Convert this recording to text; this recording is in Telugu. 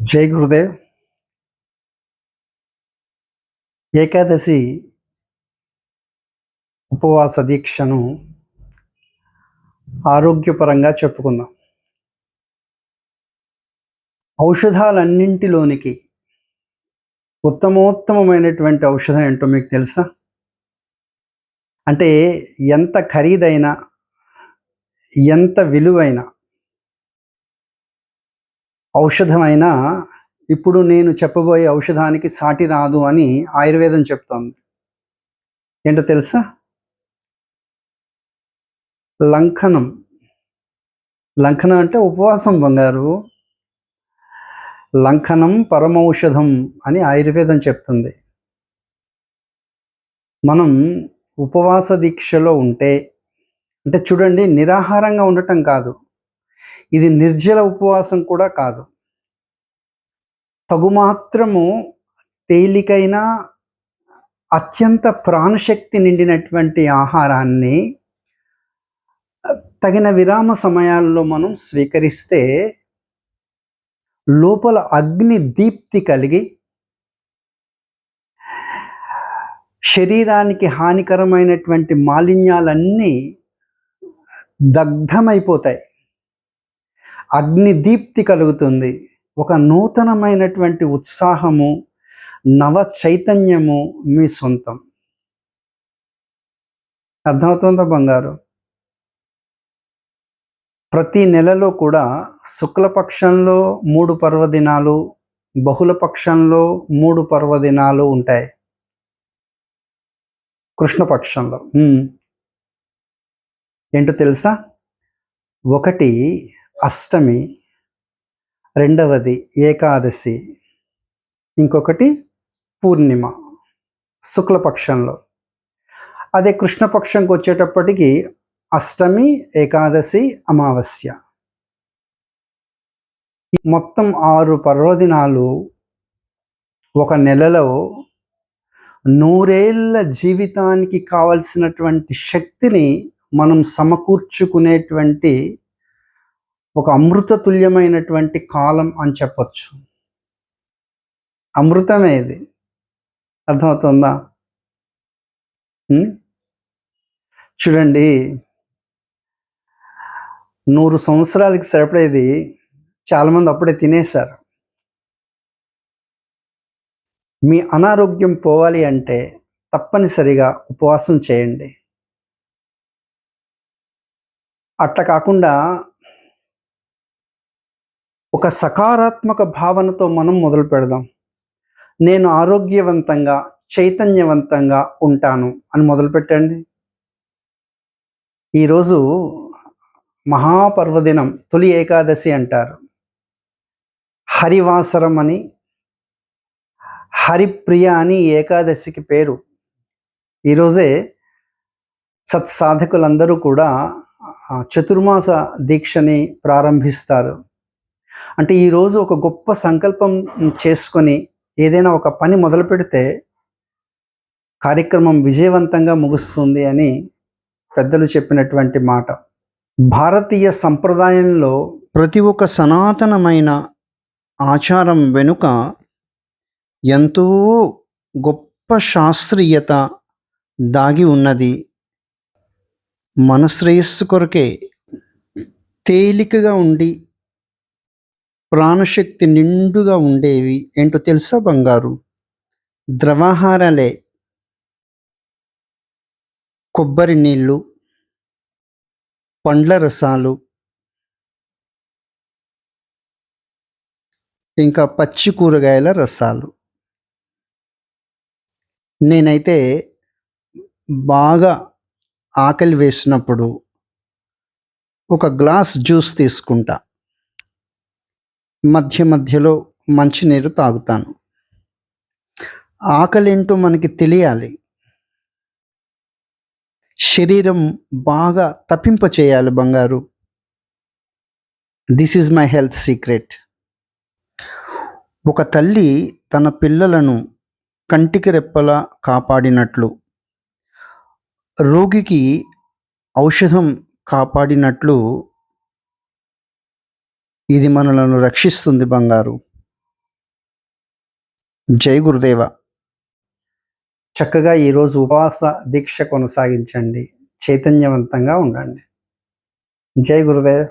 జై గురుదేవ్. ఏకాదశి ఉపవాస దీక్షను ఆరోగ్యపరంగా చెప్పుకుందాం. ఔషధాలన్నింటిలోనికి ఉత్తమోత్తమమైనటువంటి ఔషధం ఏంటో మీకు తెలుసా? అంటే ఎంత ఖరీదైన ఎంత విలువైన ఔషధమైన ఇప్పుడు నేను చెప్పబోయే ఔషధానికి సాటి రాదు అని ఆయుర్వేదం చెప్తోంది. ఏంటో తెలుసా? లంకనం. లంకనం అంటే ఉపవాసం బంగారు. లంకనం పరమౌషధం అని ఆయుర్వేదం చెప్తుంది. మనం ఉపవాస దీక్షలో ఉంటే అంటే చూడండి నిరాహారంగా ఉండటం కాదు. ఇది నిర్జల ఉపవాసం కూడా కాదు. తగుమాత్రము తేలికైన అత్యంత ప్రాణశక్తి నిండినటువంటి ఆహారాన్ని తగిన విరామ సమయాల్లో మనం స్వీకరిస్తే లోపల అగ్ని దీప్తి కలిగి శరీరానికి హానికరమైనటువంటి మాలిన్యాలన్నీ దగ్ధమైపోతాయి. అగ్నిదీప్తి కలుగుతుంది. ఒక నూతనమైనటువంటి ఉత్సాహము నవ చైతన్యము మీ సొంతం. అర్థమవుతుందా బంగారు? ప్రతి నెలలో కూడా శుక్లపక్షంలో మూడు పర్వదినాలు బహుళ పక్షంలో మూడు పర్వదినాలు ఉంటాయి. కృష్ణపక్షంలో. ఏంటో తెలుసా? ఒకటి అష్టమి రెండవది ఏకాదశి ఇంకొకటి పూర్ణిమ శుక్లపక్షంలో. అదే కృష్ణపక్షంకి వచ్చేటప్పటికి అష్టమి ఏకాదశి అమావాస్య. ఈ మొత్తం ఆరు పర్వదినాలు ఒక నెలలో నూరేళ్ళ జీవితానికి కావలసినటువంటి శక్తిని మనం సమకూర్చుకునేటువంటి ఒక అమృత తుల్యమైనటువంటి కాలం అని చెప్పొచ్చు. అమృతమే ఇది. అర్థమవుతుందా? చూడండి. నూరు సంవత్సరాలకి సరిపడేది చాలామంది అప్పుడే తినేశారు. మీ అనారోగ్యం పోవాలి అంటే తప్పనిసరిగా ఉపవాసం చేయండి. అట్ట కాకుండా ఒక సకారాత్మక భావనతో మనం మొదలు పెడదాం. నేను ఆరోగ్యవంతంగా చైతన్యవంతంగా ఉంటాను అని మొదలు పెట్టండి. ఈరోజు మహాపర్వదినం తొలి ఏకాదశి అంటారు. హరివాసరం అని హరిప్రియ అని ఏకాదశికి పేరు. ఈరోజే సత్సాధకులందరూ కూడా చతుర్మాస దీక్షని ప్రారంభిస్తారు. అంటే ఈరోజు ఒక గొప్ప సంకల్పం చేసుకొని ఏదైనా ఒక పని మొదలు పెడితే కార్యక్రమం విజయవంతంగా ముగుస్తుంది అని పెద్దలు చెప్పినటువంటి మాట. భారతీయ సంప్రదాయంలో ప్రతి ఒక్క సనాతనమైన ఆచారం వెనుక ఎంతో గొప్ప శాస్త్రీయత దాగి ఉన్నది. మన శ్రేయస్సు కొరకే తేలికగా ఉండి ప్రాణశక్తి నిండుగా ఉండేవి ఏంటో తెలుసా బంగారు? ద్రవాహారాలే కొబ్బరి నీళ్ళు పండ్ల రసాలు ఇంకా పచ్చి కూరగాయల రసాలు. నేనైతే బాగా ఆకలి వేసినప్పుడు ఒక గ్లాస్ జ్యూస్ తీసుకుంటా. మధ్య మధ్యలో మంచినీరు తాగుతాను. ఆకలి ఏంటో మనకి తెలియాలి. శరీరం బాగా తప్పింప చేయాలి బంగారు. This is my health secret ఒక తల్లి తన పిల్లలను కంటికి రెప్పలా కాపాడినట్లు రోగికి ఔషధం కాపాడినట్లు ఇది మనలను రక్షిస్తుంది బంగారు. జై గురుదేవ. చక్కగా ఈరోజు ఉపవాస దీక్ష కొనసాగించండి. చైతన్యవంతంగా ఉండండి. జై గురుదేవ్.